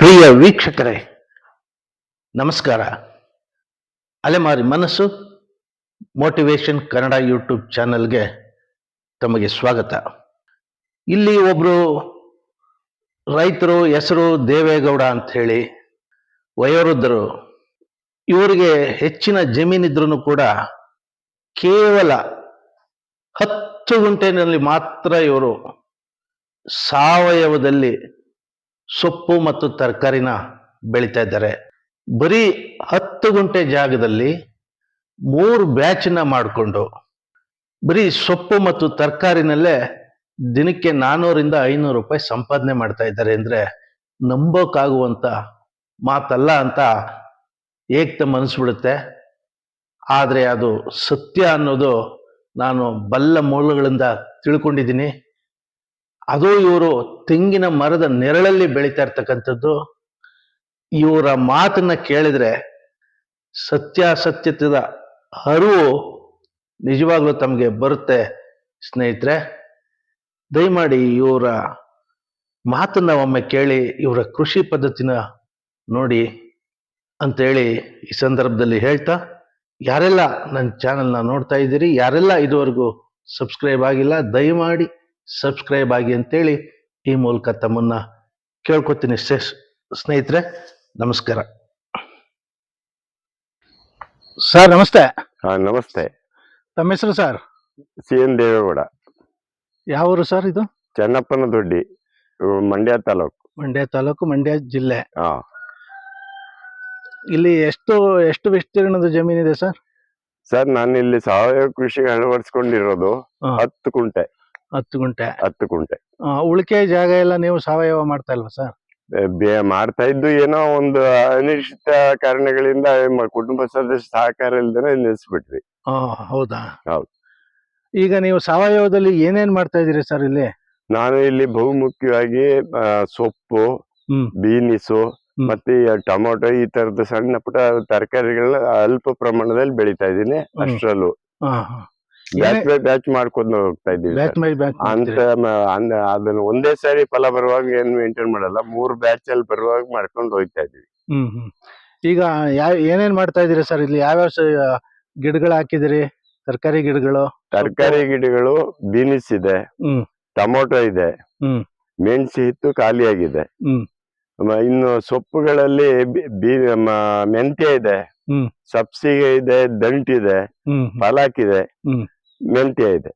ಪ್ರಿಯ ವೀಕ್ಷಕರೇ, ನಮಸ್ಕಾರ. ಅಲೆಮಾರಿ ಮನಸ್ಸು ಮೋಟಿವೇಶನ್ ಕನ್ನಡ ಯೂಟ್ಯೂಬ್ ಚಾನಲ್ಗೆ ತಮಗೆ ಸ್ವಾಗತ. ಇಲ್ಲಿ ಒಬ್ಬರು ರೈತರು, ಹೆಸರು ದೇವೇಗೌಡ ಅಂತ ಹೇಳಿ ವಯೋವೃದ್ಧರು, ಇವರಿಗೆ ಹೆಚ್ಚಿನ ಜಮೀನಿದ್ರೂ ಕೂಡ ಕೇವಲ ಹತ್ತು ಗುಂಟೆನಲ್ಲಿ ಮಾತ್ರ ಇವರು ಸಾವಯವದಲ್ಲಿ ಸೊಪ್ಪು ಮತ್ತು ತರಕಾರಿನ ಬೆಳೀತಾ ಇದ್ದಾರೆ. ಬರೀ ಹತ್ತು ಗಂಟೆ ಜಾಗದಲ್ಲಿ ಮೂರು ಬ್ಯಾಚನ್ನ ಮಾಡಿಕೊಂಡು ಬರೀ ಸೊಪ್ಪು ಮತ್ತು ತರಕಾರಿನಲ್ಲೇ ದಿನಕ್ಕೆ ನಾನ್ನೂರಿಂದ ಐನೂರು ರೂಪಾಯಿ ಸಂಪಾದನೆ ಮಾಡ್ತಾ ಇದ್ದಾರೆ ಅಂದರೆ ನಂಬೋಕ್ಕಾಗುವಂಥ ಮಾತಲ್ಲ ಅಂತ ಏಕ್ತ ಮನಸ್ಸು ಅನಿಸ್ಬಿಡುತ್ತೆ ಆದರೆ ಅದು ಸತ್ಯ ಅನ್ನೋದು ನಾನು ಬಲ್ಲ ಮೂಲಗಳಿಂದ ತಿಳ್ಕೊಂಡಿದ್ದೀನಿ. ಅದು ಇವರು ತೆಂಗಿನ ಮರದ ನೆರಳಲ್ಲಿ ಬೆಳೀತಾ ಇರ್ತಕ್ಕಂಥದ್ದು. ಇವರ ಮಾತನ್ನ ಕೇಳಿದ್ರೆ ಸತ್ಯಾಸತ್ಯತೆದ ಅರಿವು ನಿಜವಾಗ್ಲೂ ತಮಗೆ ಬರುತ್ತೆ ಸ್ನೇಹಿತರೆ. ದಯಮಾಡಿ ಇವರ ಮಾತನ್ನ ಒಮ್ಮೆ ಕೇಳಿ, ಇವರ ಕೃಷಿ ಪದ್ಧತಿನ ನೋಡಿ ಅಂತೇಳಿ ಈ ಸಂದರ್ಭದಲ್ಲಿ ಹೇಳ್ತಾ, ಯಾರೆಲ್ಲ ನನ್ನ ಚಾನೆಲ್ನ ನೋಡ್ತಾ ಇದ್ದೀರಿ, ಯಾರೆಲ್ಲ ಇದುವರೆಗೂ ಸಬ್ಸ್ಕ್ರೈಬ್ ಆಗಿಲ್ಲ, ದಯಮಾಡಿ ಸಬ್ಸ್ಕ್ರೈಬ್ ಆಗಿ ಅಂತೇಳಿ ಈ ಮೂಲಕ ತಮ್ಮನ್ನ ಕೇಳ್ಕೊತೀನಿ ಸೇ ಸ್ನೇಹಿತರೆ ನಮಸ್ಕಾರ. ಸರ್ ನಮಸ್ತೆ. ಹಾ ನಮಸ್ತೆ. ತಮ್ಮ ಹೆಸರು ಸರ್? C N Deve Gowda. ಯಾವ ಊರು ಸರ್ ಇದು? ಚೆನ್ನಪ್ಪನ ದೊಡ್ಡಿ ಇವು ಮಂಡ್ಯ ತಾಲೂಕು. ಮಂಡ್ಯ ತಾಲೂಕು ಮಂಡ್ಯ ಜಿಲ್ಲೆ. ಹಾ. ಇಲ್ಲಿ ಎಷ್ಟು ಎಷ್ಟು ವಿಸ್ತೀರ್ಣದ ಜಮೀನಿದೆ ಸರ್? ಸರ್ ನಾನು ಇಲ್ಲಿ ಸಾವಯವ ಕೃಷಿಗೆ ಅಳವಡಿಸ್ಕೊಂಡಿರೋದು. ಹತ್ತು ಕುಂಟೆ. ಹತ್ತು ಗುಂಟೆ ಹತ್ತು ಗುಂಟೆ ಆ, ಉಳಿಕೆ ಜಾಗ ಎಲ್ಲ ನೀವು ಸಾವಯವ ಮಾಡ್ತಾ ಇಲ್ವಾ ಸರ್ ಬೆ- ಮಾಡ್ತಾ ಇದ್ದು ಏನೋ ಒಂದು ಅನಿಶ್ಚಿತ ಕಾರಣಗಳಿಂದ ಮ- ಕುಟುಂಬ ಸದಸ್ಯ ಸಹಕಾರ ಇಲ್ದೇನೆ ನಿಲ್ಲಿಸ್ಬಿಟ್ರಿ ಆ, ಹೌದಾ ಹೌದು. ಈಗ ನೀವು ಸಾವಯವದಲ್ಲಿ ಏನೇನ್ ಮಾಡ್ತಾ ಇದೀರಿ ಸರ್ ಇಲ್ಲಿ ನಾನು ಇಲ್ಲಿ ಬಹುಮುಖ್ಯವಾಗಿ ಆ, ಸೊಪ್ಪು ಹ್ಮ್. ಬೀನಿಸು ಹ್ಮ್. ಮತ್ತೆ ಈ ಟೊಮೊಟೊ ಈ ತರದ ಸಣ್ಣ ಪುಟ್ಟ ತರಕಾರಿಗಳನ್ನ ಅಲ್ಪ ಪ್ರಮಾಣದಲ್ಲಿ ಬೆಳಿತಾ ಇದ್ದೀನಿ. ಅಷ್ಟರಲ್ಲೂ. ಬ್ಯಾಚ್ ಬೈ ಬ್ಯಾಚ್ ಮಾಡ್ಕೊಂಡು ಹೋಗ್ತಾ ಇದ್ದೀವಿ ಬ್ಯಾಚ್. ಬೈ ಬ್ಯಾಚ್ ಅಂತ ಮಾಡ್ತೀರಿ. ಮ- ಅಂದ- ಅದನ್ನ ಒಂದೇ ಸಾರಿ ಫಲ ಬರುವಾಗ ಏನ್ ಮೇಂಟೈನ್ ಮಾಡಲ್ಲ ಮೂರು ಬ್ಯಾಚ್ ಅಲ್ಲಿ ಬರುವಾಗ ಮಾಡ್ಕೊಂಡು ಹೋಗ್ತಾ ಇದೀವಿ ಹ್ಮ್ ಹ್ಮ್ ಈಗ ಯಾವ ಏನೇನ್ ಮಾಡ್ತಾ ಇದೀರಿ ಸರ್ ಇಲ್ಲಿ ಯಾವ್ಯಾವ ಸ- ಗಿಡಗಳು ಹಾಕಿದಿರಿ ತರಕಾರಿ ಗಿಡಗಳು ತರಕಾರಿ ಗಿಡಗಳು ಬೀನ್ಸ್ ಇದೆ ಹ್ಮ್. ಟೊಮೊಟೊ ಇದೆ ಹ್ಮ್. ಮೆಣಸು ಹಿತ್ತು ಖಾಲಿಯಾಗಿದೆ ಹ್ಮ್. ಮ- ಇನ್ನು ಸೊಪ್ಪುಗಳಲ್ಲಿ ಬಿ- ಬಿ- ಮ- ಮೆಂತ್ಯ ಇದೆ ಹ್ಮ್. ಸಬ್ಸಿಗೆ ಇದೆ ದಂಟಿದೆ ಹ್ಮ್ ಹ್ಮ್. ಪಲಾಕ್ ಇದೆ ಹ್ಮ್. ಮೆಂತ್ಯ ಇದೆ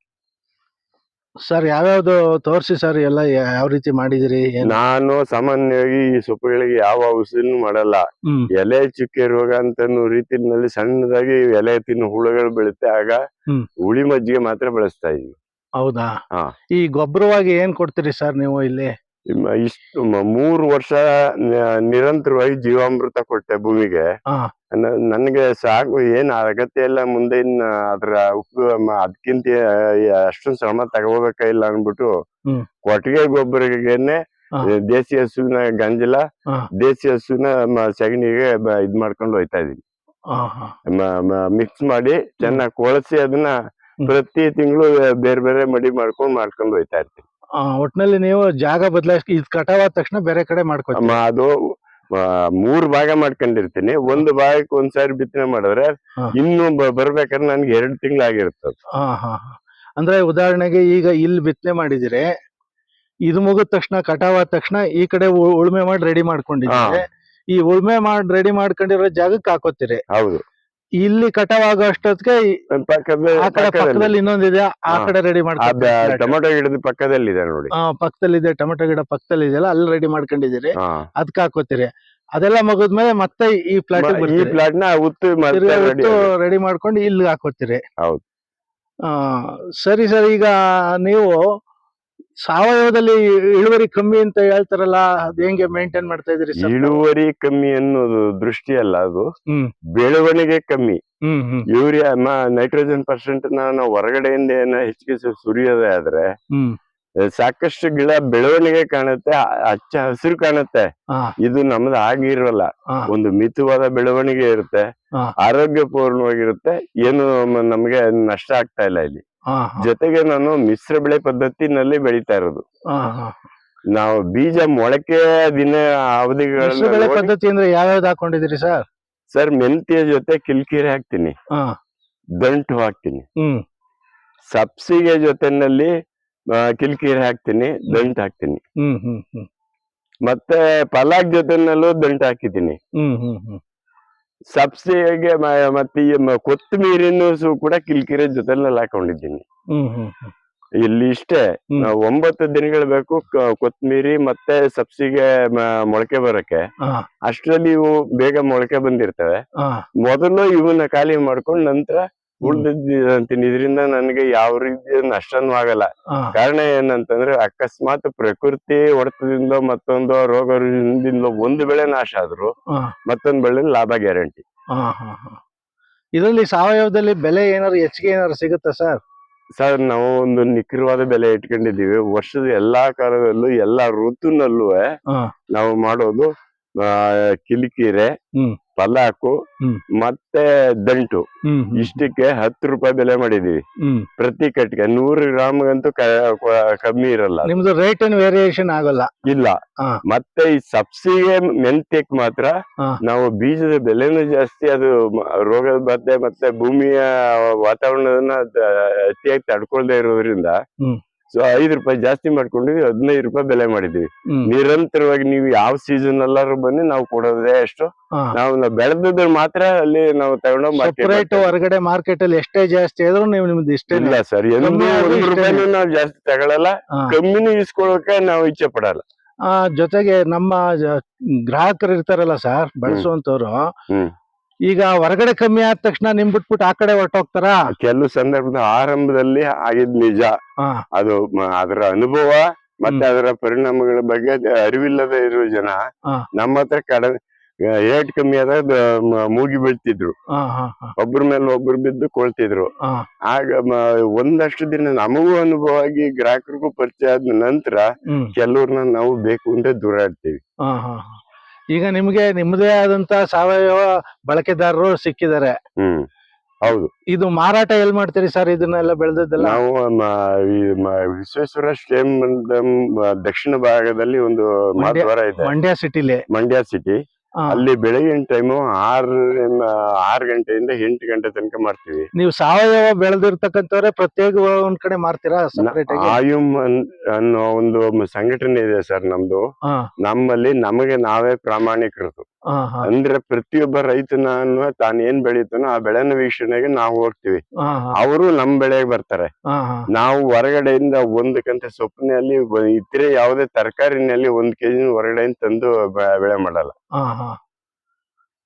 ಸರ್ ಯಾವ್ಯಾವ್ದು ತೋರಿಸಿ ಸರ್ ಎಲ್ಲ ಯಾವ ರೀತಿ ಮಾಡಿದಿರಿ ನಾನು ಸಾಮಾನ್ಯವಾಗಿ ಈ ಸೊಪ್ಪುಗಳಿಗೆ ಯಾವ ಔಷಧಿನೂ ಮಾಡಲ್ಲ. ಎಲೆ ಚುಕ್ಕೆ ರೋಗ ಅಂತ ರೀತಿನಲ್ಲಿ ರೀತಿಯಲ್ಲಿ ಸಣ್ಣದಾಗಿ ಎಲೆ ತಿನ್ನು ಹುಳುಗಳು ಬೆಳುತ್ತೆ ಆಗ ಹುಳಿ ಮಜ್ಜಿಗೆ ಮಾತ್ರ ಬಳಸ್ತಾ ಇದೀವಿ. ಹೌದಾ. ಈ ಗೊಬ್ಬರವಾಗಿ ಏನ್ ಕೊಡ್ತೀರಿ ಸರ್ ನೀವು ಇಲ್ಲಿ? ಇಷ್ಟು ಮೂರು ವರ್ಷ ನಿರಂತರವಾಗಿ ಜೀವಾಮೃತ ಕೊಟ್ಟೆ ಭೂಮಿಗೆ. ನನ್ಗೆ ಸಾಕು ಏನ್ ಅಗತ್ಯ ಇಲ್ಲ ಮುಂದೆ ಇನ್ನ ಅದ್ರ ಅದಕ್ಕಿಂತ ಅಷ್ಟೊಂದು ಶ್ರಮ ತಗೋಬೇಕಾಗಿಲ್ಲ ಅನ್ಬಿಟ್ಟು ಕೊಟ್ಟಿಗೆ ಗೊಬ್ಬರಗೇನೆ. ದೇಸಿ ಹಸುವಿನ ಗಂಜಲ. ದೇಸಿ ಹಸುವಿನ ಸಗಣಿಗೆ ಇದ್ ಮಾಡ್ಕೊಂಡು ಹೋಯ್ತಾ ಇದೀನಿ. ಮಿಕ್ಸ್ ಮಾಡಿ ಚೆನ್ನಾಗಿ ಕೊಳಸಿ ಅದನ್ನ ಪ್ರತಿ ತಿಂಗಳು ಬೇರೆ ಬೇರೆ ಮಡಿ ಮಾಡ್ಕೊಂಡು ಮಾಡ್ಕೊಂಡು ಹೋಯ್ತಾ ಇರ್ತೀವಿ ಆ, ಒಟ್ನಲ್ಲಿ ನೀವು ಜಾಗ ಬದಲಾಯಿಸಿ ಇದು ಕಟಾವಾದ ತಕ್ಷಣ ಬೇರೆ ಕಡೆ ಮಾಡ್ಕೊತೀವಿ ಅದು ಮೂರ್ ಭಾಗ ಮಾಡ್ಕೊಂಡಿರ್ತೀನಿ. ಒಂದು ಭಾಗಕ್ಕೆ ಒಂದ್ಸಾರಿ ಬಿತ್ತನೆ ಮಾಡಿದ್ರೆ. ಇನ್ನು ಬರ್ಬೇಕಾದ್ರೆ ನನ್ಗೆ ಎರಡು ತಿಂಗಳಾಗಿರ್ತದೆ ಹಾ ಹಾ ಹಾ. ಅಂದ್ರೆ ಉದಾಹರಣೆಗೆ ಈಗ ಇಲ್ಲಿ ಬಿತ್ತನೆ ಮಾಡಿದಿರಿ ಇದು ಮುಗಿದ ತಕ್ಷಣ ಕಟಾವಾದ ತಕ್ಷಣ ಈ ಕಡೆ ಉಳುಮೆ ಮಾಡಿ ರೆಡಿ ಮಾಡ್ಕೊಂಡಿದ್ದೀರಿ ಈ ಉಳುಮೆ ಮಾಡಿ ರೆಡಿ ಮಾಡ್ಕೊಂಡಿರೋ ಜಾಗಕ್ಕೆ ಹಾಕೋತೀರಿ. ಹೌದು. ಇಲ್ಲಿ ಕಟಾವಾಗೋ ಅಷ್ಟೊತ್ತಿಗೆ ಈ- ಆ ಕಡೆ ಪಕ್ಕದಲ್ಲಿ. ಪಕ್ಕದಲ್ಲಿ ಇನ್ನೊಂದಿದೆ ಆ ಕಡೆ ರೆಡಿ ಮಾಡ್ಕೊಂಡು ಟೊಮೆಟೊ ಗಿಡದ ಪಕ್ಕದಲ್ಲಿ ಇದೆ ನೋಡಿ ಪಕ್ಕದಲ್ಲಿದೆ ಟೊಮೆಟೊ ಗಿಡ ಪಕ್ಕದಲ್ಲಿ ಇದೆಯಲ್ಲ ಅಲ್ಲಿ ರೆಡಿ ಮಾಡ್ಕೊಂಡಿದ್ದೀರಿ. ಅದಕ್ಕೆ ಹಾಕೋತೀರಿ. ಅದೆಲ್ಲ ಮುಗಿದ್ಮೇಲೆ ಮತ್ತೆ ಈ ಪ್ಲಾಟ್ ಈ ಪ್ಲಾಟ್ನ ಉತ್ತು ರೆಡಿ ಮಾಡ್ಕೊಂಡು ಇಲ್ಲಿ ಹಾಕೋತೀರಿ. ಹೌದು. ಆ ಸರಿ ಸರ್ ಈಗ ನೀವು ಸಾವಯವದಲ್ಲಿ ಇಳುವರಿ ಕಮ್ಮಿ ಅಂತ ಹೇಳ್ತಾರಲ್ಲ ಅದ್ ಹೆಂಗೆ ಮೇಂಟೈನ್ ಮಾಡ್ತಾ ಇದ್ರಿ ಸರ್ ಇಳುವರಿ ಕಮ್ಮಿ ಅನ್ನೋದು ದೃಷ್ಟಿ ಅಲ್ಲ ಅದು. ಹ್ಮ್. ಬೆಳವಣಿಗೆ ಕಮ್ಮಿ. ಹ್ಮ್ ಹ್ಮ್. ಯೂರಿಯಾ ನೈಟ್ರೋಜನ್ ಪರ್ಸೆಂಟ್ ನಾವು ಹೊರಗಡೆಯಿಂದ ಏನೋ ಹೆಚ್ಚಿಗೆ ಸುರಿಯೋದೇ ಆದ್ರೆ ಹ್ಮ್. ಸಾಕಷ್ಟು ಗಿಡ ಬೆಳವಣಿಗೆ ಕಾಣುತ್ತೆ ಅಚ್ಚ ಹಚ್ಚ ಹಸಿರು ಕಾಣುತ್ತೆ. ಹಾ. ಇದು ನಮ್ದು ಆಗಿರಲ್ಲ ಹಾ. ಒಂದು ಮಿತವಾದ ಬೆಳವಣಿಗೆ ಇರುತ್ತೆ. ಆರೋಗ್ಯ ಆರೋಗ್ಯಪೂರ್ಣವಾಗಿರುತ್ತೆ. ಏನು ಮ- ನಮ್ಗೆ ನಷ್ಟ ಆಗ್ತಾ ಇಲ್ಲ ಇಲ್ಲಿ. ಜೊತೆಗೆ ನಾನು ಮಿಶ್ರ ಬೆಳೆ ಪದ್ಧತಿನಲ್ಲಿ ಬೆಳೀತಾ ಇರೋದು. ನಾವು ಬೀಜ ಮೊಳಕೆ ದಿನ ಅವಧಿಗಳನ್ನ ಪದ್ಧತಿ ಅಂದ್ರೆ ಯಾವ್ಯಾವ್ದು ಹಾಕೊಂಡಿದ್ರಿ ಸರ್? ಸರ್ ಮೆಂತ್ಯ ಜೊತೆ ಕಿಲ್ಕಿರಿ ಹಾಕ್ತೀನಿ. ದಂಟು ಹಾಕ್ತೀನಿ. ಸಬ್ಸಿಗೆ ಜೊತೆನಲ್ಲಿ ಕಿಲ್ಕಿರಿ ಹಾಕ್ತೀನಿ ದಂಟು ಹಾಕ್ತೀನಿ. ಮತ್ತೆ ಪಲಾಕ್ ಜೊತೆನಲ್ಲೂ ದಂಟು ಹಾಕಿದ್ದೀನಿ. ಸಬ್ಸಿಗೆ ಮತ್ತೆ ಈ ಕೂಡ ಕಿಲ್ಕಿರಿ ಜೊತೆನಲ್ಲಿ ಹಾಕೊಂಡಿದ್ದೀನಿ. ಇಲ್ಲಿ ಇಷ್ಟೇ ಒಂಬತ್ತು ದಿನಗಳು ಬೇಕು ಕೊತ್ತಮೀರಿ ಕೊತ್ತಂಬರಿ ಮತ್ತೆ ಸಬ್ಸಿಗೆ ಮೊಳಕೆ ಬರಕ್ಕೆ. ಅಷ್ಟರಲ್ಲಿ ಇವು ಬೇಗ ಮೊಳಕೆ ಬಂದಿರ್ತವೆ. ಮೊದಲು ಇವನ್ನ ಖಾಲಿ ಮಾಡ್ಕೊಂಡು ನಂತರ ಉಳ್ದಿದ್ದಂತೀನಿ ಇದರಿಂದ ನನಗೆ ಯಾವ ರೀತಿಯ ನಷ್ಟನೂ ಆಗಲ್ಲ. ಕಾರಣ ಏನಂತಂದ್ರೆ ಅಕಸ್ಮಾತ್ ಪ್ರಕೃತಿ ಹೊಡೆತದಿಂದ ಮತ್ತೊಂದು ರೋಗ ರುಜಿನದಿಂದ ಒಂದು ಬೆಳೆ ನಾಶ ಆದ್ರು ಮತ್ತೊಂದು ಬೆಳೆ ಲಾಭ ಗ್ಯಾರಂಟಿ. ಇದರಲ್ಲಿ ಸಾವಯವದಲ್ಲಿ ಬೆಲೆ ಏನಾದ್ರು ಹೆಚ್ಚಿಗೆ ಏನಾದ್ರು ಸಿಗುತ್ತಾ ಸರ್? ಸರ್ ನಾವು ಒಂದು ನಿಖರವಾದ ಬೆಲೆ ಇಟ್ಕೊಂಡಿದೀವಿ ವರ್ಷದ ಎಲ್ಲಾ ಕಾಲದಲ್ಲೂ ಎಲ್ಲಾ ಋತುನಲ್ಲೂ ನಾವು ಮಾಡೋದು ಕಿಲಿಕೀರೆ. ಪಲಾಕು ಮತ್ತೆ ದಂಟು. ಇಷ್ಟಕ್ಕೆ ಹತ್ತು ರೂಪಾಯಿ ಬೆಲೆ ಮಾಡಿದೀವಿ. ಪ್ರತಿ ಕಟ್ಟಿಗೆ ನೂರು ಗ್ರಾಮ್ಗಂತೂ ಕ- ಕ- ಕಮ್ಮಿ ಇರಲ್ಲ. ನಿಮ್ದು ರೇಟ್ ಏನ್ ವೇರಿಯೇಷನ್ ಆಗಲ್ಲ. ಇಲ್ಲ. ಮತ್ತೆ ಈ ಸಬ್ಸಿಡಿ ಮೆಂತ್ಯಕ್ ಮಾತ್ರ ನಾವು ಬೀಜದ ಬೆಲೆನೂ ಜಾಸ್ತಿ ಅದು ರೋಗದ ಬಾಧೆ ಮತ್ತೆ ಭೂಮಿಯ ವಾತಾವರಣದನ್ನ ಅತಿಯಾಗಿ ತಡ್ಕೊಳ್ದೆ ಇರೋದ್ರಿಂದ. ಸೊ ಐದು ರೂಪಾಯಿ ಜಾಸ್ತಿ ಮಾಡ್ಕೊಂಡಿವಿ ಹದಿನೈದು ರೂಪಾಯಿ ಬೆಲೆ ಮಾಡಿದೀವಿ. ನಿರಂತರವಾಗಿ ನೀವು ಯಾವ ಸೀಸನ್ ಎಲ್ಲಾರು ಬನ್ನಿ ನಾವು ಕೊಡೋದೇ ಅಷ್ಟು. ನಾವು ಬೆಳೆದಿದ್ರೆ ಮಾತ್ರ ಅಲ್ಲಿ ನಾವು ತಗೊಂಡೋಗಿ ಮಾಡ್ತೀವಿ. ಹೊರಗಡೆ ಮಾರ್ಕೆಟ್ ಅಲ್ಲಿ ಎಷ್ಟೇ ಜಾಸ್ತಿ ಆದ್ರೂ ನೀವು ನಿಮ್ದು ಇಷ್ಟ ಇಲ್ಲ ಸರ್ ಎಂದು ಕಮ್ಮಿ ಒಂದು ರೂಪಾಯಿನೂ ನಾವು. ಜಾಸ್ತಿ ತಗೊಳಲ್ಲ. ಕಮ್ಮಿನ ಇಸ್ಕೊಳಕ್ಕೆ ನಾವು ಇಚ್ಛೆ ಪಡಲ್ಲ. ಆ ಜೊತೆಗೆ ನಮ್ಮ ಗ್ರಾಹಕರು ಇರ್ತಾರಲ್ಲ ಸರ್ ಬಳಸುವಂತವ್ರು. ಈಗ ಹೊರಗಡೆ ಕಮ್ಮಿ ಆದ ತಕ್ಷಣ ನಿಮ್ ಬಿಟ್ಬಿಟ್ಟು ಆ ಕಡೆ ಹೊರಟೋಗ್ತಾರ? ಕೆಲವು ಸಂದರ್ಭದ ಆರಂಭದಲ್ಲಿ ಆಗಿದ್ ನಿಜ. ಅದು ಮ- ಅದರ ಅನುಭವ ಮತ್ತೆ ಅದರ ಪರಿಣಾಮಗಳ ಬಗ್ಗೆ ಅರಿವಿಲ್ಲದೆ ಇರೋ ಜನ ಹಾ. ನಮ್ಮ ಹತ್ರ ಕಡ ಏಟ್ ಕಮ್ಮಿ ಆದಾಗ ಮ- ಮೂಗಿ ಬೀಳ್ತಿದ್ರು. ಒಬ್ರ ಮೇಲೆ ಒಬ್ರು ಬಿದ್ದು ಕೊಳ್ತಿದ್ರು. ಆಗ ಮ- ಒಂದಷ್ಟು ದಿನ ನಮಗೂ ಅನುಭವ ಆಗಿ ಗ್ರಾಹಕರಿಗೂ ಪರಿಚಯ ಆದ ನಂತರ ಹ್ಮ್. ಕೆಲವ್ರನ್ನ ನಾವು ಬೇಕು ಅಂದ್ರೆ ದೂರ ಆಡ್ತೀವಿ. ಈಗ ನಿಮ್ಗೆ ನಿಮ್ಮದೇ ಆದಂತ ಸಾವಯವ ಬಳಕೆದಾರರು ಸಿಕ್ಕಿದ್ದಾರೆ. ಹ್ಮ್ ಹೌದು. ಇದು ಮಾರಾಟ ಎಲ್ ಮಾಡ್ತೀರಿ ಸರ್ ಇದನ್ನೆಲ್ಲ ಬೆಳೆದದ್ದೆಲ್ಲ? ನಾವು ವಿಶ್ವೇಶ್ವರ ಸ್ಟೇಮ್ ದಕ್ಷಿಣ ಭಾಗದಲ್ಲಿ ಒಂದು ಮಂಡ್ಯ ಸಿಟಿಲಿ ಮಂಡ್ಯ ಸಿಟಿ ಅಲ್ಲಿ ಬೆಳಗಿನ ಟೈಮು ಆರು ಆರು ಗಂಟೆಯಿಂದ ಎಂಟು ಗಂಟೆ ತನಕ ಮಾಡ್ತೀವಿ ನೀವು ಸಾವಯವ ಬೆಳೆದಿರ್ತಕ್ಕಂಥವ್ರೆ ಪ್ರತ್ಯೇಕ ಒಂದ್ ಕಡೆ ಮಾರ್ತೀರಾ ಆಯುಮ್ ಅನ್ನೋ ಒಂದು ಸಂಘಟನೆ ಇದೆ ಸರ್ ನಮ್ದು. ನಮ್ಮಲ್ಲಿ ನಮಗೆ ನಾವೇ ಹಾ. ಅಂದ್ರೆ ಪ್ರತಿಯೊಬ್ಬ ರೈತನ ತಾನು ಏನ್ ಬೆಳೀತಾನೋ ಆ ಬೆಳೆನ ವೀಕ್ಷಣೆಗೆ ನಾವು ಹೋಗ್ತೀವಿ. ಅವರು ನಮ್ ಬೆಳೆಗೆ ಬರ್ತಾರೆ. ನಾವು ಹೊರಗಡೆಯಿಂದ ಒಂದ್ ಕಂತೆ ಸೊಪ್ಪಿನಲ್ಲಿ ಇತರೆ ಯಾವುದೇ ತರಕಾರಿನಲ್ಲಿ ಒಂದ್ ಕೆಜಿ ಹೊರಗಡೆಯಿಂದ ತಂದು ಬೆಳೆ ಮಾಡಲ್ಲ. ಹಾ ಹಾ.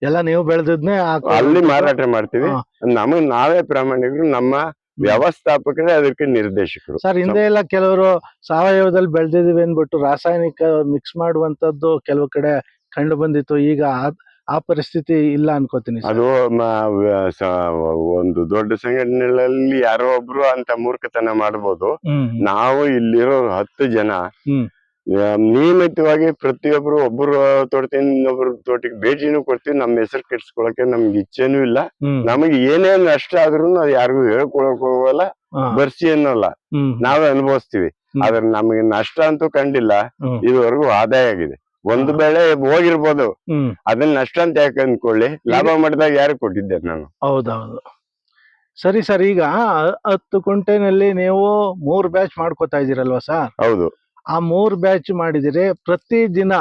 ಎಲ್ಲ ನೀವು ಬೆಳೆದದ್ನೇ ಅಲ್ಲಿ ಮಾರಾಟ ಮಾಡ್ತೀವಿ. ಹಾ. ನಮಗ್ ನಾವೇ ಪ್ರಾಮಾಣಿಕರು ನಮ್ಮ ವ್ಯವಸ್ಥಾಪಕರೇ ಅದಕ್ಕೆ ನಿರ್ದೇಶಕರು. ಸರ್ ಹಿಂದೆ ಎಲ್ಲ ಕೆಲವರು ಸಾವಯವದಲ್ಲಿ ಬೆಳೆದಿದೀವಿ ಅನ್ಬಿಟ್ಟು ರಾಸಾಯನಿಕ ಮಿಕ್ಸ್ ಮಾಡುವಂತದ್ದು ಕೆಲವು ಕಡೆ ಕಂಡು ಬಂದಿತ್ತು. ಈಗ ಆ- ಆ ಪರಿಸ್ಥಿತಿ ಇಲ್ಲ ಅನ್ಕೋತೀನಿ ಸರ್. ಅದು ಮ- ವ- ಸ- ಒಂದು ದೊಡ್ಡ ಸಂಘಟನೆಗಳಲ್ಲಿ ಯಾರೋ ಒಬ್ರು ಅಂತ ಮೂರ್ಖತನ ಮಾಡ್ಬೋದು. ಹ್ಮ್. ನಾವು ಇಲ್ಲಿರೋ ಹತ್ತು ಜನ ಹ್ಮ್. ನಿಯಮಿತವಾಗಿ ಪ್ರತಿಯೊಬ್ರು ಒಬ್ರು ತೋಟದಿಂದ ಇನ್ನೊಬ್ರು ತೋಟಕ್ಕೆ ಭೇಟಿನೂ ಕೊಡ್ತೀವಿ. ನಮ್ಮ ಹೆಸರು ಕೆಡ್ಸ್ಕೊಳಕ್ಕೆ ನಮ್ಗೆ ಇಚ್ಛೆನೂ ಇಲ್ಲ. ನಮಗೆ ಏನೇ ನಷ್ಟ ಆದ್ರೂ ಅದು ಯಾರಿಗೂ ಹೇಳ್ಕೊಳಕ್ ಹೋಗಲ್ಲ. ಬರ್ಸಿ ಅನ್ನಲ್ಲ. ನಾವೇ ಅನುಭವಿಸ್ತೀವಿ. ಆದ್ರೆ ನಮಗೆ ನಷ್ಟ ಅಂತೂ ಕಂಡಿಲ್ಲ. ಇದುವರೆಗೂ ಆದಾಯ ಆಗಿದೆ. ಒಂದು ಬೆಳೆ ಹೋಗಿರ್ಬೋದು. ಅದನ್ನ ನಷ್ಟ ಅಂತ ಯಾಕೆ ಅಂದ್ಕೊಳ್ಳಿ? ಲಾಭ ಮಾಡಿದಾಗ ಯಾರು ಕೊಟ್ಟಿದ್ದೆ ನಾನು? ಹೌದೌದು. ಸರಿ ಸರ್ ಈಗ ಹತ್ತು ಕುಂಟೆನಲ್ಲಿ ನೀವು ಮೂರ್ ಬ್ಯಾಚ್ ಮಾಡ್ಕೋತಾ ಇದೀರಲ್ವಾ ಸರ್? ಹೌದು. ಆ ಮೂರು ಬ್ಯಾಚ್ ಮಾಡಿದರೆ ಪ್ರತಿ ದಿನ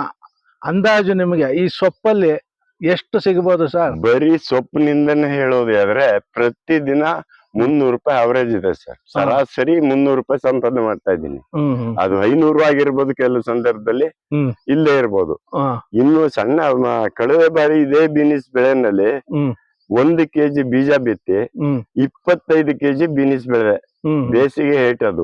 ಅಂದಾಜು ನಿಮಗೆ ಈ ಸೊಪ್ಪಲ್ಲಿ ಎಷ್ಟು ಸಿಗಬಹುದು ಸರ್? ಬರೀ ಸೊಪ್ಪಿನಿಂದನೇ ಹೇಳೋದು ಆದ್ರೆ ಪ್ರತಿದಿನ ಮುನ್ನೂರು ರೂಪಾಯಿ ಅವರೇಜ್ ಇದೆ ಸರ್. ಸರಾಸರಿ ಮುನ್ನೂರು ರೂಪಾಯಿ ಸಂಪಾದನೆ ಮಾಡ್ತಾ ಇದ್ದೀನಿ. ಅದು ಐನೂರು ಆಗಿರ್ಬೋದು ಕೆಲವು ಸಂದರ್ಭದಲ್ಲಿ ಇಲ್ಲೇ ಇರ್ಬೋದು. ಇನ್ನು ಸಣ್ಣ ಕಳೆದ ಬಾರಿ ಇದೇ ಬಿನಿಸ್ ಬೆಳೆನಲ್ಲಿ ಒಂದು ಕೆಜಿ ಬೀಜ ಬಿತ್ತಿ ಇಪ್ಪತ್ತೈದು ಕೆಜಿ ಬೀನಿಸ್ ಬೆಳೆ ಬೇಸಿಗೆ ಹೇಟ್ ಅದು.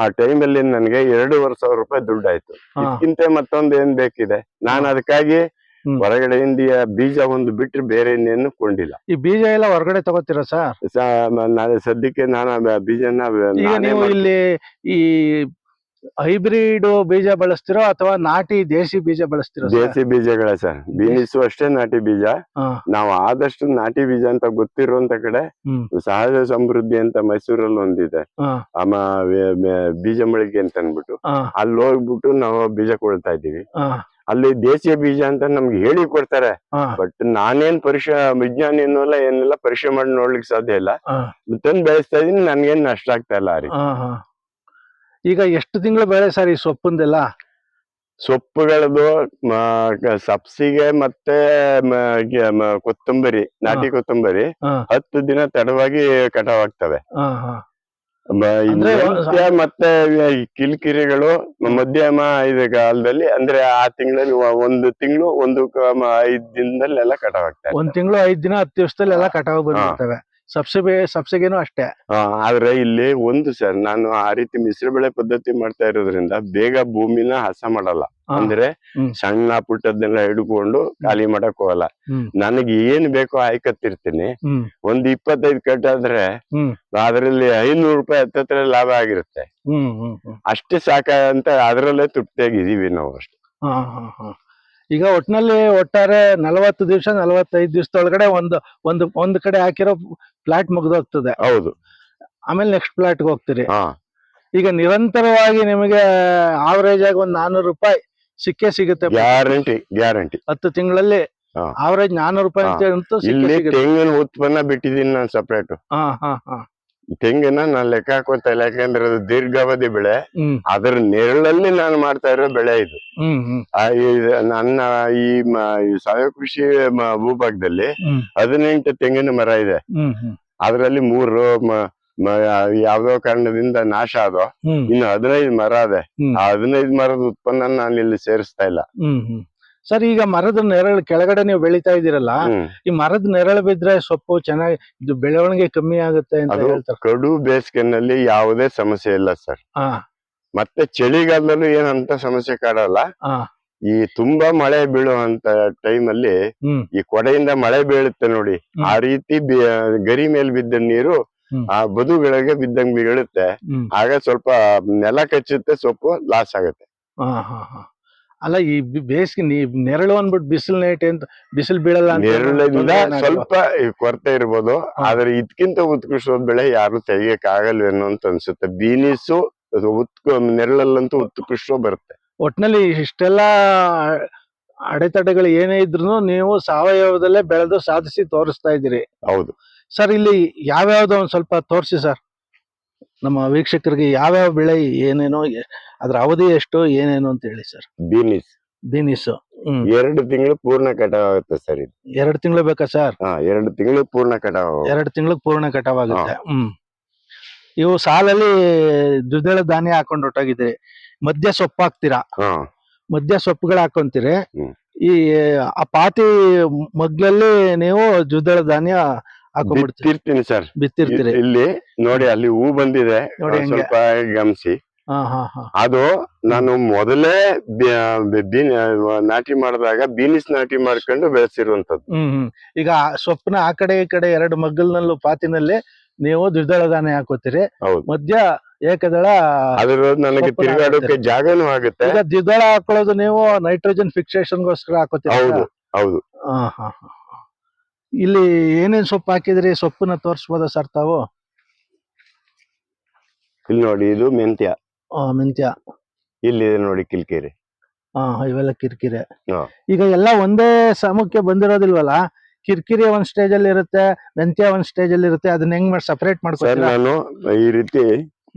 ಆ ಟೈಮಲ್ಲಿ ನನಗೆ ಎರಡೂವರೆ ಸಾವಿರ ರೂಪಾಯಿ ದುಡ್ಡಾಯ್ತು. ಆಯ್ತು ಇದಕ್ಕಿಂತ ಮತ್ತೊಂದು ಏನ್ ಬೇಕಿದೆ? ನಾನು ಅದಕ್ಕಾಗಿ ಹೊರಗಡೆ ಹೊರಗಡೆಯಿಂದ ಬೀಜ ಒಂದು ಬಿಟ್ರೆ ಬೇರೆ ಇನ್ನೇನು ಕೊಂಡಿಲ್ಲ. ಈ ಬೀಜ ಎಲ್ಲ ಹೊರಗಡೆ ತಗೋತೀರಾ ಸರ್ ನಾನು ಸದ್ಯಕ್ಕೆ ನಾನು ಬೀಜನ ನೀವು ಇಲ್ಲಿ ಈ ಹೈಬ್ರಿಡ್ ಬೀಜ ಬಳಸ್ತಿರೋ ಅಥವಾ ನಾಟಿ ದೇಸಿ ಬೀಜ ಬಳಸ್ತಿರೋ? ದೇಸಿ ಬೀಜಗಳ ಸರ್. ಬೀನಿಸು ಅಷ್ಟೇ ನಾಟಿ ಬೀಜ. ನಾವು ಆದಷ್ಟು ನಾಟಿ ಬೀಜ ಅಂತ ಗೊತ್ತಿರುವಂತ ಕಡೆ. ಸಹಜ ಸಮೃದ್ಧಿ ಅಂತ ಮೈಸೂರಲ್ಲಿ ಒಂದಿದೆ. ಆಮ ಬೀಜ ಮಳಿಗೆ ಅಂತ ಅನ್ಬಿಟ್ಟು ಅಲ್ಲಿ ಹೋಗ್ಬಿಟ್ಟು ನಾವು ಬೀಜ ಕೊಡ್ತಾ ಇದೀವಿ ಅಲ್ಲಿ ದೇಶೀಯ ಬೀಜ ಅಂತ ನಮ್ಗೆ ಹೇಳಿ ಕೊಡ್ತಾರೆ. ಬಟ್ ನಾನೇನ್ ಪರೀಕ್ಷೆ ವಿಜ್ಞಾನ ಏನಲ್ಲ ಏನೆಲ್ಲ ಪರೀಕ್ಷೆ ಮಾಡಿ ನೋಡ್ಲಿಕ್ಕೆ ಸಾಧ್ಯ ಇಲ್ಲ. ತಂದು ಬೆಳೆಸ್ತಾ ಇದೀನಿ ನನ್ಗೇನ್ ನಷ್ಟ ಆಗ್ತಾ ಇಲ್ಲ ಆ ರೀತಿ. ಹಾ, ಹಾ. ಈಗ ಎಷ್ಟು ತಿಂಗಳು ಬೆಳೆ ಸರ್ ಈ ಸೊಪ್ಪಿಂದೆಲ್ಲ? ಸೊಪ್ಪುಗಳದು ಮ- ಕ- ಸಬ್ಸಿಗೆ ಮತ್ತೆ ಕೊತ್ತಂಬರಿ ನಾಟಿ ಕೊತ್ತಂಬರಿ ಹತ್ತು ದಿನ ತಡವಾಗಿ ಕಟಾವ್ ಆಗ್ತವೆ ಮತ್ತೆ ಈ ಕಿಲ್ಕಿರಿಗಳು ಮಧ್ಯಮ ಇದು ಕಾಲದಲ್ಲಿ ಅಂದ್ರೆ ಆ ತಿಂಗಳಲ್ಲಿ ಒಂದು ತಿಂಗಳು ಒಂದು ಐದ್ ದಿನದಲ್ಲಿ ಎಲ್ಲ ಕಟಾವ್ ಆಗ್ತವೆ ಒಂದ್ ತಿಂಗಳು ಐದ್ ದಿನ ಹತ್ತು ದಿವಸದಲ್ಲಿ ಎಲ್ಲ ಕಟಾವ್ ಬಂದಿರ್ತವೆ. ಸಬ್ಸಿಗೆ ಸಬ್ಸಿಗೆನು ಅಷ್ಟೇ. ಆದ್ರೆ ಇಲ್ಲಿ ಒಂದು ಸರ್ ನಾನು ಆ ರೀತಿ ಮಿಶ್ರ ಬೆಳೆ ಪದ್ಧತಿ ಮಾಡ್ತಾ ಇರೋದ್ರಿಂದ ಬೇಗ ಭೂಮಿನ ಹಸ ಮಾಡಲ್ಲ. ಅಂದ್ರೆ ಸಣ್ಣ ಪುಟ್ಟದನ್ನೆಲ್ಲ ಹಿಡ್ಕೊಂಡು ಖಾಲಿ ಮಾಡಕ್ ಹೋಗಲ್ಲ. ನನಗೆ ಏನ್ ಬೇಕೋ ಆಯ್ಕತ್ತಿರ್ತೀನಿ ಒಂದ್ ಇಪ್ಪತ್ತೈದು ಕಟ್ಟಾದ್ರೆ ಅದ್ರಲ್ಲಿ ಐನೂರು ರೂಪಾಯಿ ಹತ್ತತ್ರ ಲಾಭ ಆಗಿರುತ್ತೆ. ಅಷ್ಟೇ ಸಾಕ ಅಂತ ಅದ್ರಲ್ಲೇ ತೃಪ್ತಿಯಾಗಿದೀವಿ ನಾವು ಅಷ್ಟೇ. ಈಗ ಒಟ್ಟಿನಲ್ಲಿ ಒಟ್ಟಾರೆ ನಲವತ್ತು ದಿವಸ ನಲವತ್ತೈದು ದಿವಸದೊಳಗಡೆ ಒಂದು ಒಂದು ಒಂದು ಕಡೆ ಹಾಕಿರೋ ಫ್ಲಾಟ್ ಮುಗ್ದೋಗ್ತದೆ. ಹೌದು. ಆಮೇಲೆ ನೆಕ್ಸ್ಟ್ ಫ್ಲಾಟ್ಗೆ ಹೋಗ್ತೀರಿ. ಹಾ. ಈಗ ನಿರಂತರವಾಗಿ ನಿಮಗೆ ಆವರೇಜ್ ಆಗಿ ಒಂದ್ ನಾನೂರು ರೂಪಾಯಿ ಸಿಕ್ಕೇ ಸಿಗುತ್ತೆ. ಗ್ಯಾರಂಟಿ ಗ್ಯಾರಂಟಿ ಹತ್ತು ತಿಂಗಳಲ್ಲಿ ಹಾ. ಆವರೇಜ್ ನಾನೂರು ರೂಪಾಯಿ ಅಂತ ಅಂತೂ ಸಿಕ್ಕೇ ಇಲ್ಲಿ ಸಿಗುತ್ತೆ. ತೆಂಗಿನ ಉತ್ಪನ್ನ ಬಿಟ್ಟಿದ್ದೀನಿ ನಾನು ಸಪ್ರೇಟ್ ಹಾ ಹಾ ಹಾ. ತೆಂಗಿನ ನಾನ್ ಲೆಕ್ಕ ಹಾಕೋತಲ್ಲ ಯಾಕಂದ್ರೆ ಅದು ದೀರ್ಘಾವಧಿ ಬೆಳೆ. ಅದ್ರ ನೆರಳಲ್ಲಿ ನಾನು ಮಾಡ್ತಾ ಇರೋ ಬೆಳೆ ಇದು. ನನ್ನ ಈ ಸಾವಯವ ಕೃಷಿ ಭೂಭಾಗದಲ್ಲಿ ಹದಿನೆಂಟು ತೆಂಗಿನ ಮರ ಇದೆ. ಅದರಲ್ಲಿ ಮೂರು ಯಾವ್ದೋ ಕಾರಣದಿಂದ ನಾಶ ಆದೋ. ಇನ್ನು ಹದಿನೈದು ಮರ ಇದೆ. ಆ ಹದಿನೈದು ಮರದ ಉತ್ಪನ್ನ ನಾನು ಇಲ್ಲಿ. ಸೇರಿಸ್ತಾ ಇಲ್ಲ ಸರ್ ಈಗ ಮರದ ನೆರಳು ಕೆಳಗಡೆ ನೀವು ಬೆಳಿತಾ ಇದೀರಲ್ಲ ಈ ಮರದ ನೆರಳು ಬಿದ್ರೆ ಸೊಪ್ಪು ಚೆನ್ನಾಗಿ ಇದು ಬೆಳವಣಿಗೆ ಕಮ್ಮಿ ಆಗುತ್ತೆ ಅಂತ ಹೇಳ್ತಾರೆ. ಕಡು ಬೇಸಿಗೆನಲ್ಲಿ ಯಾವುದೇ ಸಮಸ್ಯೆ ಇಲ್ಲ ಸರ್. ಮತ್ತೆ ಚಳಿಗಾಲದಲ್ಲೂ ಏನಂತ ಸಮಸ್ಯೆ ಕಾಡಲ್ಲ. ಈ ತುಂಬಾ ಮಳೆ ಬೀಳುವಂತ ಟೈಮ್ ಅಲ್ಲಿ ಈ ಕೊಡೆಯಿಂದ ಮಳೆ ಬೀಳುತ್ತೆ ನೋಡಿ. ಆ ರೀತಿ ಗರಿ ಮೇಲೆ ಬಿದ್ದ ನೀರು. ಆ ಬದುಗಳಿಗೆ ಬಿದ್ದಂಗ್ ಬೀಳುತ್ತೆ. ಹಾಗೆ ಆಗ ಸ್ವಲ್ಪ ನೆಲ ಕಚ್ಚುತ್ತೆ ಸೊಪ್ಪು ಲಾಸ್ ಆಗುತ್ತೆ. ಅಲ್ಲ ಈ ಬೇಸಿಗೆ ನೀ ನೆರಳು ಅನ್ಬಿಟ್ಟು ಬಿಸಿಲು ನೈಟ್ ಅಂತ ಬಿಸಿಲು ಬೀಳಲ್ಲ ಅಂತ ನೆರಳಿಂದ ಸ್ವಲ್ಪ ಕೊರತೆ ಇರ್ಬೋದು. ಆದ್ರೆ ಇದಕ್ಕಿಂತ ಉತ್ಕೃಷ್ಟವಾದ ಬೆಳೆ ಯಾರು ತೆಗಿಯಕ್ ಆಗಲ್ವೇನೋ ಅಂತ ಅನ್ಸುತ್ತೆ. ಬೀನಿಸು ಉತ್ಕ ನೆರಳಲ್ಲಂತೂ ಉತ್ಕೃಷ್ಟ ಬರುತ್ತೆ. ಒಟ್ನಲ್ಲಿ ಇಷ್ಟೆಲ್ಲ ಅಡೆತಡೆಗಳು ಏನೇ ಇದ್ರು ನೀವು ಸಾವಯವದಲ್ಲೇ ಬೆಳೆದು ಸಾಧಿಸಿ ತೋರಿಸ್ತಾ ಇದ್ದೀರಿ. ಹೌದು. ಸರ್ ಇಲ್ಲಿ ಯಾವ್ಯಾವ್ದು ಒಂದ್ ಸ್ವಲ್ಪ ತೋರಿಸಿ ಸರ್. ನಮ್ಮ ವೀಕ್ಷಕರಿಗೆ ಯಾವ್ಯಾವ ಬೆಳೆ ಏನೇನೋ ಅದ್ರ ಅವಧಿ ಎಷ್ಟು ಏನೇನು ಅಂತ ಹೇಳಿ ಸರ್. ಬೀನಿಸ್. ಬೀನಿಸು. ಹ್ಮ್. ಎರಡು ತಿಂಗಳು ಪೂರ್ಣ ಕಟಾವ್ ಆಗುತ್ತೆ ಸರ್ ಇದು. ಎರಡು ತಿಂಗಳು ಬೇಕಾ ಸರ್? ಹಾ ಎರಡು ತಿಂಗಳು ಪೂರ್ಣ ಕಟಾವ್ ಎರಡು ತಿಂಗಳು ಪೂರ್ಣ ಕಟಾವಾಗುತ್ತೆ. ಹ್ಮ್. ಇವು ಸಾಲಲ್ಲಿ ದ್ವಿದಳ ಧಾನ್ಯ ಹಾಕೊಂಡು ಹೊಟ್ಟೋಗಿದ್ದೀರಿ ಮಧ್ಯ ಸೊಪ್ಪು ಹಾಕ್ತೀರಾ? ಹಾ. ಮಧ್ಯ ಸೊಪ್ಪುಗಳು ಹಾಕೊಂತೀರಿ. ಹ್ಮ್. ಈ ಆ ಪಾತಿ ಮಗ್ಲಲ್ಲಿ ನೀವು ದ್ವಿದಳ ಧಾನ್ಯ ಬಿತ್ತಿರ್ತೀನಿ ಸರ್. ಬಿತ್ತಿರ್ತೀರಿ. ಇಲ್ಲಿ ನೋಡಿ ಅಲ್ಲಿ ಹೂ ಬಂದಿದೆ. ಸ್ವಲ್ಪ ಗಮನಿಸಿ. ಹಾ ಅದು ನಾನು ಮೊದಲೇ ನಾಟಿ ಮಾಡಿದಾಗ ಬೀನಿಸ್ ನಾಟಿ ಮಾಡ್ಕೊಂಡು ಬೆಳೆಸಿರುವಂತದ್ದು ಈಗ ಸ್ವಪ್ನ ಆ ಕಡೆ ಈ ಕಡೆ ಎರಡು ಮಗ್ಗಲ್ನಲ್ಲೂ ಪಾತಿನಲ್ಲಿ ನೀವು ದ್ವಿದಳ ಧಾನ್ಯ ಹಾಕೋತೀರಿ. ಮಧ್ಯ ಏಕದಳ ಅದ್ರ ನನಗೆ ತಿರುಗಾಡೋಕೆ. ಜಾಗನೂ ಆಗುತ್ತೆ. ಈಗ ದ್ವಿದಳ ಹಾಕೊಳ್ಳೋದು ನೀವು ನೈಟ್ರೋಜನ್ ಫಿಕ್ಸೇಷನ್ಗೋಸ್ಕರ ಹಾಕೋತೀರಿ? ಹೌದು ಹೌದು. ಹಾ ಹಾ. ಇಲ್ಲಿ ಏನೇನ್ ಸೊಪ್ಪು ಹಾಕಿದ್ರಿ? ಸೊಪ್ಪನ್ನ ತೋರಿಸ್ಬೋದ ಸರ್ ತಾವು? ಇಲ್ಲಿ ನೋಡಿ ಇದು ಮೆಂತ್ಯ. ಆ, ಮೆಂತ್ಯ. ಇಲ್ಲಿ ನೋಡಿ ಕಿಲ್ಕೇರಿ. ಆ ಇವೆಲ್ಲ ಕಿರಿಕಿರಿ. ಹಾ. ಈಗ ಎಲ್ಲ ಒಂದೇ ಸಮಕ್ಕೆ ಬಂದಿರೋದಿಲ್ವಲ್ಲ? ಕಿರ್ಕಿರಿ ಒಂದ್ ಸ್ಟೇಜ್ ಅಲ್ಲಿ ಇರುತ್ತೆ ಮೆಂತ್ಯ ಒಂದ್ ಸ್ಟೇಜ್ ಅಲ್ಲಿ ಇರುತ್ತೆ ಅದನ್ನ ಹೆಂಗ್ ಮಾಡಿ ಸಪರೇಟ್ ಸರ್ ಮಾಡ್ಕೊತೀರಾ ನಾನು ಈ ರೀತಿ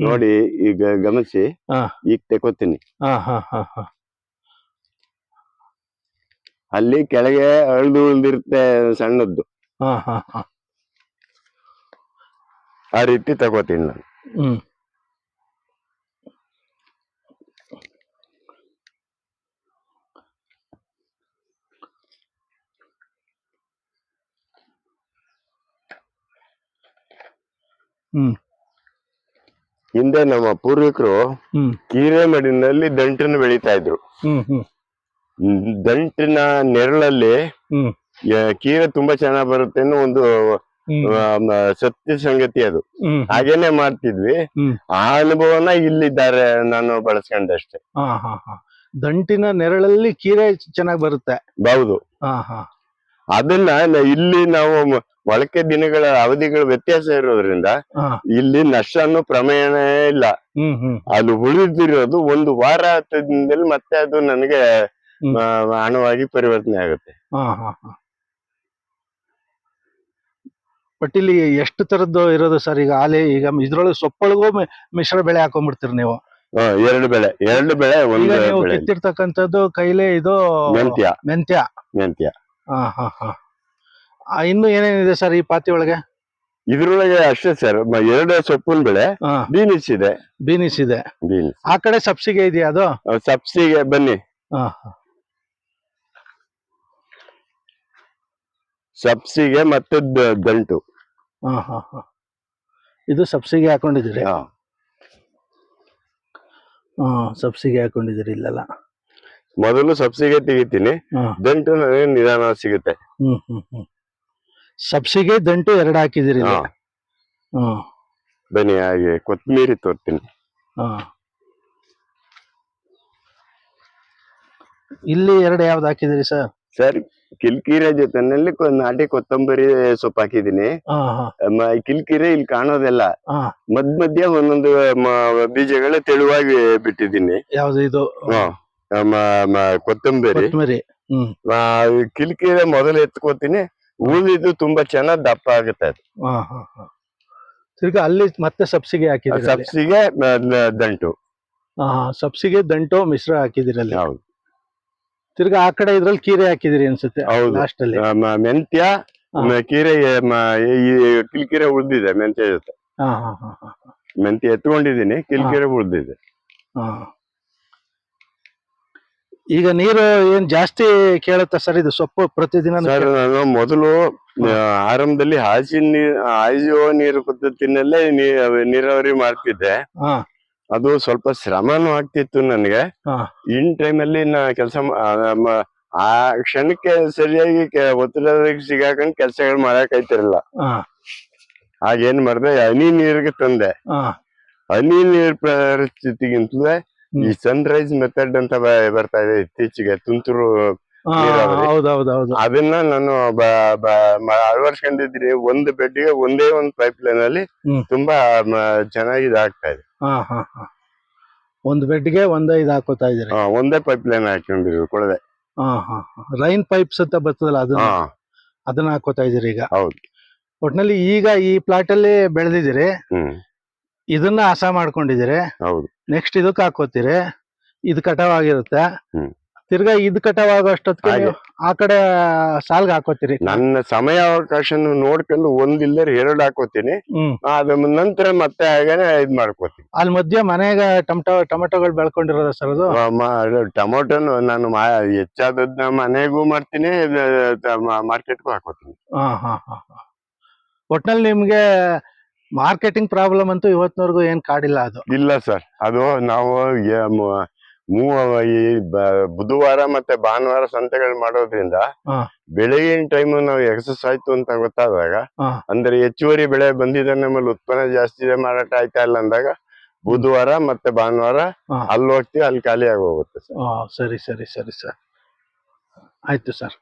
ನೋಡಿ ಈಗ ಗಮನಿಸಿ ಹಾ. ಈಗ ತೆಕೋತೀನಿ ಹಾ ಹಾ ಹಾ ಹಾ. ಅಲ್ಲಿ ಕೆಳಗೆ ಅಳ್ದು ಉಳ್ದಿರುತ್ತೆ ಸಣ್ಣದ್ದು. ಹಾ ಹಾ ಹಾ. ಆ ರೀತಿ ತಗೋತೀನಿ ನಾನು. ಹ್ಮ್. ಹ್ಮ್. ಹಿಂದೆ ನಮ್ಮ ಪೂರ್ವಿಕರು ಹ್ಮ್. ಮಡಿನಲ್ಲಿ ದಂಟನ್ನು ಬೆಳೀತಾ ಇದ್ರು. ಹ್ಮ್ ಹ್ಮ್, ದಂಟಿನ ನೆರಳಲ್ಲಿ ಕೀರೆ ತುಂಬಾ ಚೆನ್ನಾಗ್ ಬರುತ್ತೆ ಅನ್ನೋ ಒಂದು ಸತ್ಯ ಸಂಗತಿ ಅದು. ಹಾಗೇನೆ ಮಾಡ್ತಿದ್ವಿ. ಆ ಅನುಭವನ ಇಲ್ಲಿದ್ದಾರೆ ನಾನು ಬಳಸ್ಕೊಂಡೆ ಅಷ್ಟೇ ದಂಟಿನ ನೆರಳಲ್ಲಿ ಕೀರೆ ಚೆನ್ನಾಗಿ ಬರುತ್ತೆ. ಹೌದು. ಅದನ್ನ ಇಲ್ಲಿ ನಾವು ಮೊಳಕೆ ದಿನಗಳ ಅವಧಿಗಳ ವ್ಯತ್ಯಾಸ ಇರೋದ್ರಿಂದ ಇಲ್ಲಿ ನಷ್ಟ ಅನ್ನೋ ಪ್ರಮೇಯನೇ ಇಲ್ಲ. ಅದು ಉಳಿದಿರೋದು ಒಂದು ವಾರ ಹತ್ತು ದಿನದಲ್ಲಿ ಮತ್ತೆ ಅದು ನನಗೆ ಹಣವಾಗಿ ಪರಿವರ್ತನೆ ಆಗುತ್ತೆ. ಹಾ ಹಾ ಹಾ. ಬಟ್ ಇಲ್ಲಿ ಎಷ್ಟು ತರದ್ದು ಇರೋದು ಸರ್? ಈಗ ಆಲೆ ಈಗ ಇದ್ರೊಳಗೆ ಸೊಪ್ಪೊಳಗೂ ಮಿಶ್ರ ಬೆಳೆ ಹಾಕೊಂಡ್ಬಿಡ್ತೀರಿ ನೀವು. ಎರಡು ಬೆಳೆ ಎರಡು ಬೆಳೆ ಈಗ ಒಂದು ನೀವು ಬೆಳೆ. ಕಿತ್ತಿರ್ತಕ್ಕಂಥದ್ದು ಕೈಲೆ ಇದು ಮೆಂತ್ಯ. ಮೆಂತ್ಯ. ಮೆಂತ್ಯ. ಹಾ ಹಾ ಹಾ. ಆ, ಇನ್ನು ಏನೇನಿದೆ ಸರ್ ಈ ಪಾತಿ ಒಳಗೆ? ಇದ್ರೊಳಗೆ ಅಷ್ಟೇ ಸರ್ ಎರಡು ಸೊಪ್ಪಿನ ಬೆಳೆ ಹಾ. ಬೀನಿಸ್ ಇದೆ. ಬೀನಿಸ್ ಇದೆ. ಬೀನ್ಸ್. ಆ ಕಡೆ ಸಬ್ಸಿಗೆ ಇದೆಯಾ ಅದು? ಸಬ್ಸಿಗೆ ಬನ್ನಿ. ಹಾ. ಸಬ್ಸಿಗೆ ಮತ್ತೆ ದ- ದಂಟು ಹಾ ಹಾ ಹಾ. ಇದು ಸಬ್ಸಿಗೆ ಹಾಕೊಂಡಿದ್ದೀರಿ? ಹಾ. ಹಾ ಸಬ್ಸಿಗೆ ಹಾಕೊಂಡಿದ್ದೀರಿ ಇಲ್ಲಲ್ಲ. ಮೊದಲು ಸಬ್ಸಿಗೆ ತೆಗಿತೀನಿ ಹಾ. ದಂಟು ನನಗೆ ನಿಧಾನ ಸಿಗುತ್ತೆ. ಹ್ಮ್ ಹ್ಮ್ ಹ್ಮ್. ಸಬ್ಸಿಗೆ ದಂಟು ಎರಡು ಹಾಕಿದಿರಿ ಹಾ. ಹ್ಮ್ ಬನ್ನಿ ಹಾಗೆ ಕೊತ್ತಂಬರಿ ತೋರ್ತೀನಿ. ಹಾ. ಇಲ್ಲಿ ಎರಡು ಯಾವ್ದು ಹಾಕಿದಿರಿ ಸರ್? ಸರ್. ಕಿಲ್ಕಿರೆ ಜೊತೆನಲ್ಲಿ ನಾಟಿ ಕೊತ್ತಂಬರಿ ಸೊಪ್ಪು ಹಾಕಿದೀನಿ ಕಿಲ್ಕಿರೆ ಇಲ್ಲಿ ಕಾಣೋದೆಲ್ಲ. ಮದ್ ಮಧ್ಯ ಮಧ್ಯ ಒಂದೊಂದು ಬೀಜಗಳ ತೆಳುವಾಗಿ ಬಿಟ್ಟಿದ್ದೀನಿ. ಯಾವ್ದು ಇದು? ಕೊತ್ತಂಬರಿ. ಕಿಲ್ಕಿರೆ ಮೊದಲು ಎತ್ಕೋತೀನಿ. ಉಳಿದಿದ್ದು ತುಂಬಾ ಚೆನ್ನಾಗ್ ದಪ್ಪ ಆಗುತ್ತೆ ಅದು. ತಿರ್ಗಾ ಅಲ್ಲಿ ಮತ್ತೆ ಸಬ್ಸಿಗೆ ಹಾಕಿದ್ರೆ. ಸಬ್ಸಿಗೆ ದಂಟು. ಸಬ್ಸಿಗೆ ದಂಟು ಮಿಶ್ರ ಹಾಕಿದಿರಲ್ಲ ಹೌದು. ತಿರ್ಗಾ ಆ ಕಡೆ ಇದ್ರಲ್ಲಿ ಕೀರೆ ಹಾಕಿದಿರಿ ಅನ್ಸುತ್ತೆ ಹೌದು. ಲಾಸ್ಟ್ ಅಲ್ಲಿ. ಮ- ಮೆಂತ್ಯ ಮ- ಕೀರೆ ಕಿಲ್ಕೀರೆ ಈ ಕಿಲ್ಕಿರೆ ಉಳ್ದಿದೆ ಮೆಂತ್ಯ ಜೊತೆ. ಹಾ ಹಾ ಹಾ ಹಾ ಮೆಂತ್ಯ ಎತ್ಕೊಂಡಿದೀನಿ ಕಿಲ್ಕೀರೆ ಉಳ್ದಿದೆ. ಹಾ. ಈಗ ನೀರು ಏನ್ ಜಾಸ್ತಿ ಕೇಳುತ್ತಾ ಸರ್ ಇದು ಸೊಪ್ಪು ಪ್ರತಿದಿನ ಸರ್ ನಾನು ಮೊದಲು ಆ, ಆರಂಭದಲ್ಲಿ ಹಾಸಿ ನೀರ್ ಹಾಯಿಸುವ ನೀರು ಕುದ್ದ ನೀ- ನೀರಾವರಿ ಮಾಡ್ತಿದ್ದೆ. ಹಾ. ಅದು ಸ್ವಲ್ಪ ಶ್ರಮನೂ ಆಗ್ತಿತ್ತು ನನಗೆ. ಇನ್ ಇನ್ ಟೈಮಲ್ಲಿ ನಾ ಕೆಲಸ ಆ ಕ್ಷಣಕ್ಕೆ ಸರಿಯಾಗಿ ಒತ್ತಡಕ್ಕೆ ಸಿಗಾಕೊಂಡು ಕೆಲಸಗಳು ಮಾಡಕ್ ಐತಿರಲ್ಲ ಆಗೇನ್ ಮಾಡ್ದೆ ಹನಿ ನೀರಿಗೆ ತಂದೆ. ಹನಿ ನೀರ್ ಪರಿಸ್ಥಿತಿಗಿಂತಲೇ ಈ ಸನ್ ರೈಸ್ ಮೆಥಡ್ ಅಂತ ಬರ್ತಾ ಇದೆ ಇತ್ತೀಚೆಗೆ. ತುಂತುರು ಹಾ, ನೀರಾವರಿ. ಹೌದೌದು ಹೌದು ಅದನ್ನ ನಾನು ಬ- ಒಂದು ಬೆಡ್ ಅಳವಡಿಸ್ಕೊಂಡಿದ್ದೀನಿ ಒಂದು ಬೆಡ್ಗೆ ಒಂದೇ ಒಂದು ಪೈಪ್ ಲೈನ್ ಅಲ್ಲಿ ತುಂಬಾ ಚೆನ್ನಾಗಿ ಇದಾಗ್ತಾ ಇದೆ. ಒಂದು ಬೆಡ್ಗೆ ಒಂದ್ ಬೆಡ್ಗೆ ಒಂದೇ ಇದು ಹಾಕೋತಾ ಇದ್ರೆ ಹಾ, ಒಂದೇ ಪೈಪ್ ಲೈನ್ ಹಾಕೊಂಡಿದ್ರು ಕೊಳವೆ ಲೈನ್ ಪೈಪ್ಸ್ ಅಂತ ಬರ್ತದಲ್ಲ ಅದನ್ನ? ಅದನ್ನ ಹಾಕೋತಾ ಇದೀರಿ ಈಗ. ಹೌದು. ಒಟ್ನಲ್ಲಿ ಈಗ ಈ ಪ್ಲಾಟ್ ಅಲ್ಲಿ ಬೆಳೆದಿದ್ದೀರಿ. ಇದನ್ನ ಹಸ ಮಾಡ್ಕೊಂಡಿದ್ದೀರಿ. ಹೌದು. ನೆಕ್ಸ್ಟ್ ಇದಕ್ಕೆ ಹಾಕೋತೀರಿ. ಇದು ಕಟಾವ್ ಆಗಿರುತ್ತೆ. ತಿರ್ಗಾ ಇದ್ ಕಟಾವ್ ಆಗೋ ಅಷ್ಟೊತ್ತಿಗೆ ಆ ಕಡೆ ಸಾಲ್ಗ್ ಹಾಕೋತೀರಿ. ನನ್ನ ಸಮಯ ಅವಕಾಶನು ನೋಡ್ಕೊಂಡು ಒಂದಿಲ್ಲ ಎರಡು ಹಾಕೋತೀನಿ. ಅದ ನಂತರ ಮತ್ತೆ ಹಾಗೇನೆ ಇದ್ ಮಾಡ್ಕೋತೀನಿ. ಅಲ್ಲಿ ಮಧ್ಯೆ ಮನೆಗ ಟಮಟೋ ಟೊಮೆಟೊಗಳು ಬೆಳ್ಕೊಂಡಿರೋದ ಸರ್ ಅದು? ಟೊಮೊಟೊನು ನಾನು ಹೆಚ್ಚಾದದ್ನ ಮನೆಗೂ ಮಾಡ್ತೀನಿ ಮಾರ್ಕೆಟ್ಗೂ ಹಾಕೋತೀನಿ. ಒಟ್ನಲ್ಲಿ ನಿಮ್ಗೆ ಮಾರ್ಕೆಟಿಂಗ್ ಪ್ರಾಬ್ಲಮ್ ಅಂತೂ ಇವತ್ತಿನವರೆಗೂ ಏನ್ ಕಾಡಿಲ್ಲ ಅದು. ಇಲ್ಲ ಸರ್. ಅದು ನಾವು ಮು- ಈ ಬ- ಬುಧವಾರ ಮತ್ತೆ ಭಾನುವಾರ ಸಂತೆಗಳು ಮಾಡೋದ್ರಿಂದ ಹಾ. ಬೆಳಗಿನ ಟೈಮ್ ನಾವು ಎಕ್ಸಸ್ ಆಯ್ತು ಅಂತ ಗೊತ್ತಾದಾಗ ಹಾ. ಅಂದ್ರೆ ಹೆಚ್ಚುವರಿ ಬೆಳೆ ಬಂದಿದೆ ನಮ್ಮಲ್ಲಿ ಉತ್ಪನ್ನ ಜಾಸ್ತಿ ಇದೆ ಮಾರಾಟ ಆಯ್ತಾ ಇಲ್ಲ ಅಂದಾಗ ಬುಧವಾರ ಮತ್ತೆ ಭಾನುವಾರ ಹಾ. ಅಲ್ಲಿ ಹೋಗ್ತೀವಿ ಅಲ್ಲಿ ಖಾಲಿ ಆಗಿ ಹೋಗುತ್ತೆ ಸರ್ ಆ, ಸರಿ ಸರಿ ಸರಿ ಸರ್ ಆಯ್ತು ಸರ್